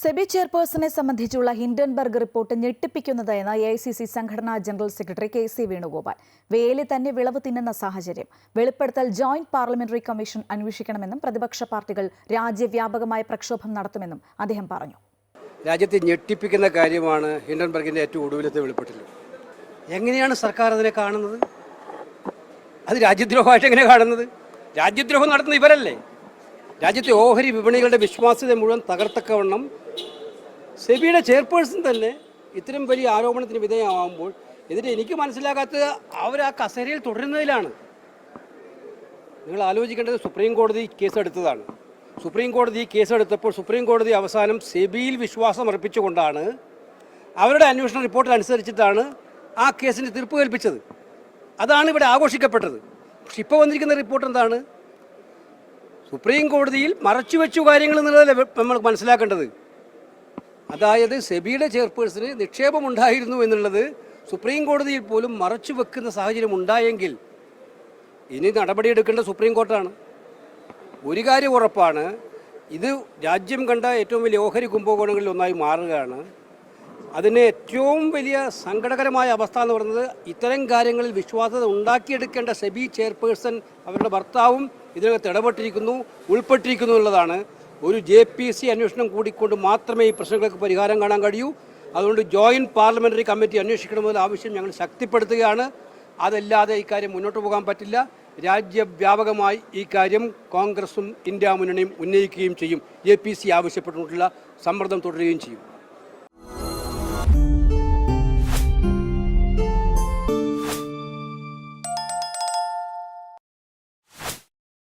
സെബി ചെയർപേഴ്സണെ സംബന്ധിച്ചുള്ള Hindenburg report ഞെട്ടിപ്പിക്കുന്നതെന്ന് എ ഐ സി സി സംഘടനാ general secretary K C Venugopal. വേലി തന്നെ വിളവ് തിന്നുന്ന സാഹചര്യം. വെളിപ്പെടുത്തൽ ജോയിന്റ് പാർലമെന്ററി കമ്മീഷൻ അന്വേഷിക്കണമെന്നും പ്രതിപക്ഷ പാർട്ടികൾ രാജ്യവ്യാപകമായ പ്രക്ഷോഭം നടത്തുമെന്നും അദ്ദേഹം പറഞ്ഞു. രാജ്യത്തെ ഞെട്ടിപ്പിക്കുന്ന കാര്യമാണ് ഹിൻഡൻബർഗിന്റെ ഏറ്റവും ഒടുവിലത്തെ വെളിപ്പെട്ടിൽ. എങ്ങനെയാണ് സർക്കാർ അതിനെ കാണുന്നത്? അത് രാജ്യദ്രോഹമായിട്ട് എങ്ങനെ കാണുന്നത്? രാജ്യദ്രോഹം നടത്തുന്ന ഇവരല്ലേ? രാജ്യത്തെ ഓഹരി വിപണികളുടെ വിശ്വാസ്യത മുഴുവൻ തകർത്തക്കവണ്ണം സെബിയുടെ ചെയർപേഴ്സൺ തന്നെ ഇത്തരം വലിയ ആരോപണത്തിന് വിധേയമാകുമ്പോൾ ഇതിന് എനിക്ക് മനസ്സിലാകാത്തത് അവർ ആ കസേരയിൽ തുടരുന്നതിലാണ്. നിങ്ങൾ ആലോചിക്കേണ്ടത് സുപ്രീം കോടതി കേസെടുത്തതാണ് സുപ്രീം കോടതി കേസെടുത്തപ്പോൾ സുപ്രീം കോടതി അവസാനം സെബിയിൽ വിശ്വാസം അർപ്പിച്ചുകൊണ്ടാണ് അവരുടെ അന്വേഷണ റിപ്പോർട്ടിനനുസരിച്ചിട്ടാണ് ആ കേസിന് തീർപ്പ് കൽപ്പിച്ചത്. അതാണ് ഇവിടെ ആഘോഷിക്കപ്പെട്ടത്. പക്ഷെ ഇപ്പോൾ വന്നിരിക്കുന്ന റിപ്പോർട്ട് എന്താണ്? സുപ്രീം കോടതിയിൽ മറച്ചു വെച്ചു കാര്യങ്ങൾ എന്നുള്ളതല്ലേ നമ്മൾ മനസ്സിലാക്കേണ്ടത്. അതായത് സെബിയുടെ ചെയർപേഴ്സന് നിക്ഷേപമുണ്ടായിരുന്നു എന്നുള്ളത് സുപ്രീം കോടതിയിൽ പോലും മറച്ചു വെക്കുന്ന സാഹചര്യം ഉണ്ടായെങ്കിൽ ഇനി നടപടിയെടുക്കേണ്ട സുപ്രീം കോർട്ടാണ് ഒരു കാര്യം ഉറപ്പാണ് ഇത് രാജ്യം കണ്ട ഏറ്റവും വലിയ ഓഹരി കുംഭകോണങ്ങളിൽ ഒന്നായി മാറുകയാണ്. അതിന് ഏറ്റവും വലിയ സങ്കടകരമായ അവസ്ഥ എന്ന് പറയുന്നത് ഇത്തരം കാര്യങ്ങളിൽ വിശ്വാസത ഉണ്ടാക്കിയെടുക്കേണ്ട സെബി ചെയർപേഴ്സൺ അവരുടെ ഭർത്താവും ഇതിനകത്ത് ഇടപെട്ടിരിക്കുന്നു ഉൾപ്പെട്ടിരിക്കുന്നു എന്നുള്ളതാണ്. ഒരു ജെ പി സി അന്വേഷണം കൂടിക്കൊണ്ട് മാത്രമേ ഈ പ്രശ്നങ്ങൾക്ക് പരിഹാരം കാണാൻ കഴിയൂ. അതുകൊണ്ട് ജോയിന്റ് പാർലമെന്ററി കമ്മിറ്റി അന്വേഷിക്കണമെന്ന ആവശ്യം ഞങ്ങൾ ശക്തിപ്പെടുത്തുകയാണ്. അതല്ലാതെ ഇക്കാര്യം മുന്നോട്ട് പോകാൻ പറ്റില്ല. രാജ്യവ്യാപകമായി ഈ കാര്യം കോൺഗ്രസും ഇന്ത്യ മുന്നണിയും ഉന്നയിക്കുകയും ചെയ്യും. എ പി സി ആവശ്യപ്പെട്ടുകൊണ്ടുള്ള സമ്മർദ്ദം തുടരുകയും ചെയ്യും.